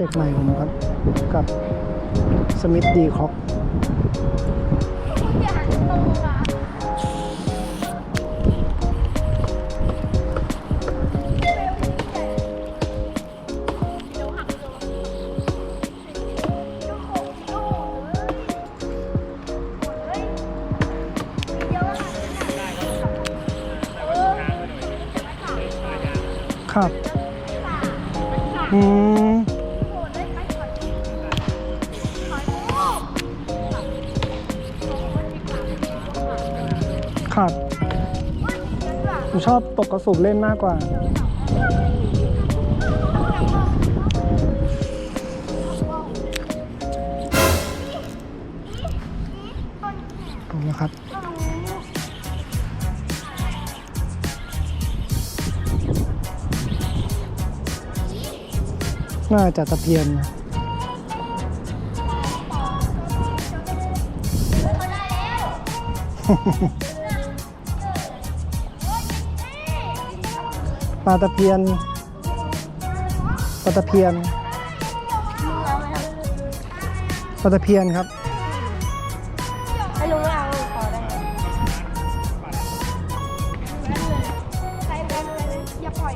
เจกต์ใหม่ของผมครับ กับสมิธดีคอกครับ อืม ครับผมชอบตกกระสุนเล่นมากกว่าผมนะครับ น่าจะตะเพียนนะ ลาตะเพียนปลาตะเพียนปลาตะเพียนครับให้ลุงไม่เอาขอได้ใส่ไปเลยอย่าปล่อย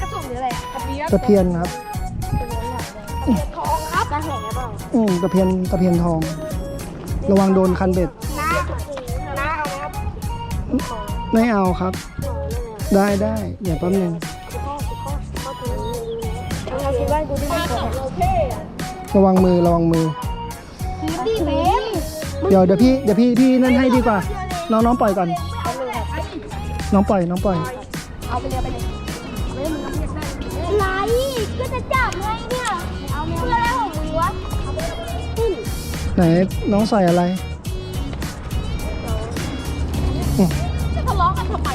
กระสุนหรืออะไรกระเบียตะเพียนครับทองครับกระแหงเปล่าอืมตะเพียนตะเพียนทอง ระวังโดนคันเบ็ดน้าน้าเอาไหมครับขอไม่เอาครับขอเลยนะ ได้ได้เดี๋ยวแป๊บนึงคือพ่อคือพ่อคือพ่อตัวนี้ทำงานที่บ้านกูได้ไม่ขอโอเคระวังมือระวังมือคีบดิเบมเดี๋ยวเดี๋ยวพี่เดี๋ยวพี่พี่นั่นให้ดีกว่า น้องน้องปล่อยก่อนเอาเลยครับน้องปล่อยน้องปล่อย เอาไปเลยไปเลยไม่มึงน้ำเย็นได้ไรก็จะจับไงเนี่ยเอาเพื่ออะไรของมึงวะเอาไปเลยขึ้นไหนน้องใส่อะไรจะทะเลาะกันทำไม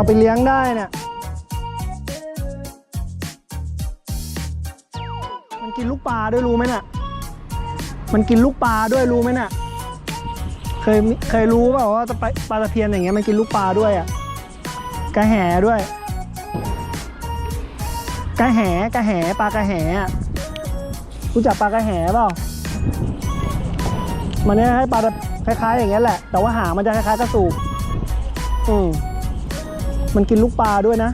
เอาไปเลี้ยงได้เนี่ย มันกินลูกปลาด้วยรู้ไหมน่ะมันกินลูกปลาด้วยรู้ไหมน่ะเคยเคยรู้เปล่าว่าปลาตะเพียนอย่างเงี้ยมันกินลูกปลาด้วยอะ กระแหด้วย กระแหกระแหปลากระแหอะรู้จักปลากระแหเปล่า มันเนี่ยให้ปลาคล้ายๆอย่างเงี้ยแหละ แต่ว่าหางมันจะคล้ายๆกระสูบอืม มันกินลูกปลาด้วยนะ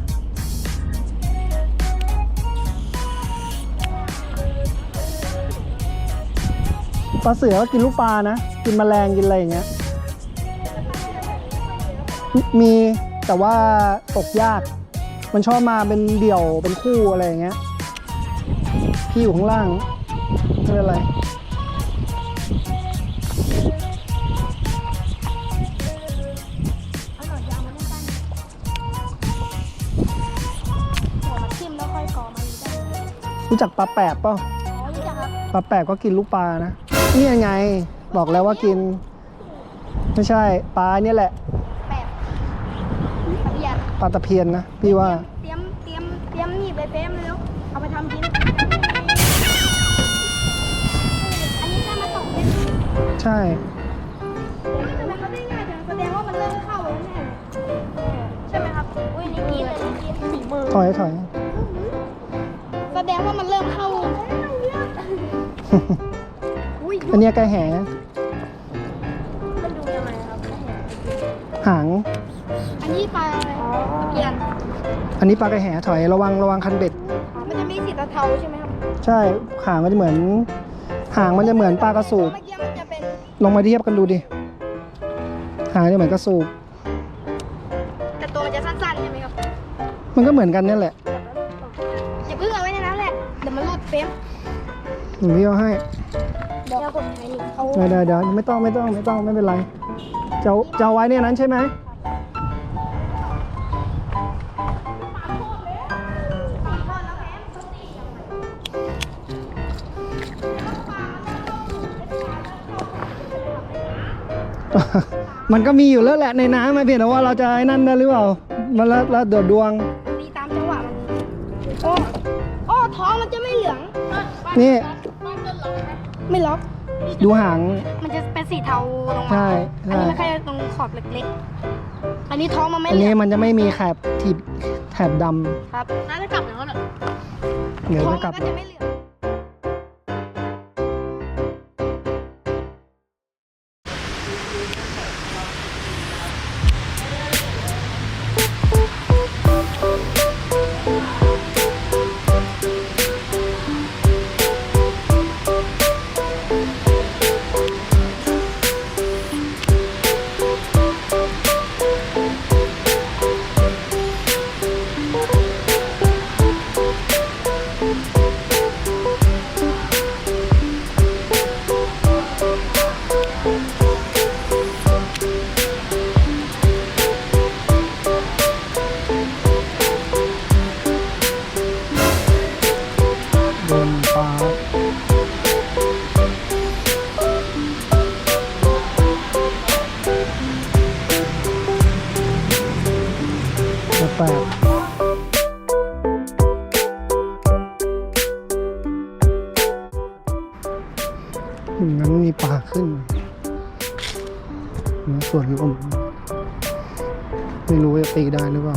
ปลาเสือก็กินลูกปลานะ กินแมลงกินอะไรอย่างเงี้ย มีแต่ว่าตกยาก มันชอบมาเป็นเดี่ยวเป็นคู่อะไรอย่างเงี้ย พี่อยู่ข้างล่างไม่เป็นไร รู้จักปลาแปบเปล่าอ๋อรู้จักครับปลาแปบก็กินลูกปลานะนี่ยังไงบอกแล้วว่ากิน ไม่ใช่ปลาเนี่ยแหละแปบปะเบียดปลาตะเพียนนะพี่ว่าเตรียมเตรียมเตรียมหนีบไปเฟรมเร็วเอาไปทำกินอันนี้ถ้ามาตกเป็นใช่มันก็ได้ง่ายจังแสดงว่ามันเริ่มเข้าแล้วแน่ใช่ไหมครับอุ้ยนี่กินเลยนี่กินฝีมือถอยถอยแส ดงว่ามันเริ่มเข้าอุ้ยอันเนี้ยกระแหมันดูยังไงครับหาง อันนี้ปลาอะไรเกียนอันนี้ปลากระแหถอยระวังระวังคันเบ็ด มันจะมีสีเทาๆใช่ไหมครับใช่หางมันจะเหมือน หางมันจะเหมือนปลากระสูบเมื่อกี้มันจะเป็นลองมาเทียบกันดูดิหางจะเหมือนกระสูบแต่ตัวมันจะสั้นๆใช่ไหมครับมันก็เหมือนกันเนี่ยแหละ เดี๋ยวมันหลุดเฟรมหนูพี่เอาให้เดี๋ยวผมใช้นี่เอาเดี๋ยวเดี๋ยวเดี๋ยวไม่ต้องไม่ต้องไม่ต้องไม่เป็นไรจะเอาจะเอาไว้ในนั้นใช่ไหมมันก็มีอยู่แล้วแหละในน้ำไม่เพียงแต่ว่าเราจะไอ้นั่นได้หรือเปล่ามันแล้วแล้วเดือดดวง โอ้โอ้ท้องมันจะไม่เหลืองนี่ไม่ล็อก ดูหาง มันจะเป็นสีเทาลงมา ใช่อันใช่นี้มันแค่ตรงขอบเล็กๆ อันนี้ท้องมันไม่อันเหลืนี้องมันจะไม่มีแถบทีบแถบดครับ น่าจะกลับแล้วน่ะำเดี๋ยวท้องจะกมัลันบก็จะไม่เหลือง นั้นมีปลาขึ้นเหมือนสวนลมไม่รู้จะตีได้หรือเปล่า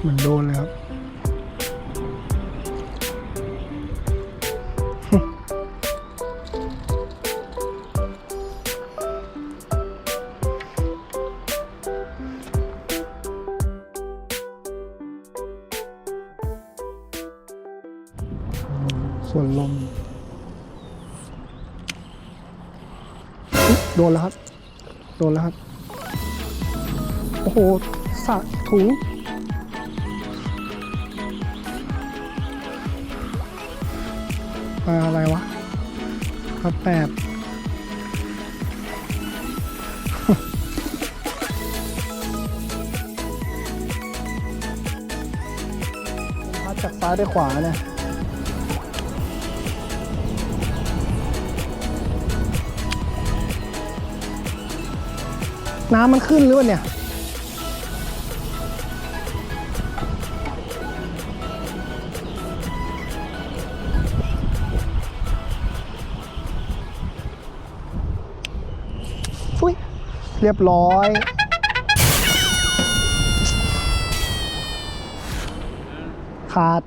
เหมือนโดนเลยครับ ส่วนลม โดนแล้วครับ โดนแล้วครับ โอ้โหสะถุงปลาอะไรวะปลาแปบพัดจากซ้ายไปขวาเนี่ย น้ำมันขึ้นหรือเปล่าเนี่ย อุ้ย เรียบร้อย ขาด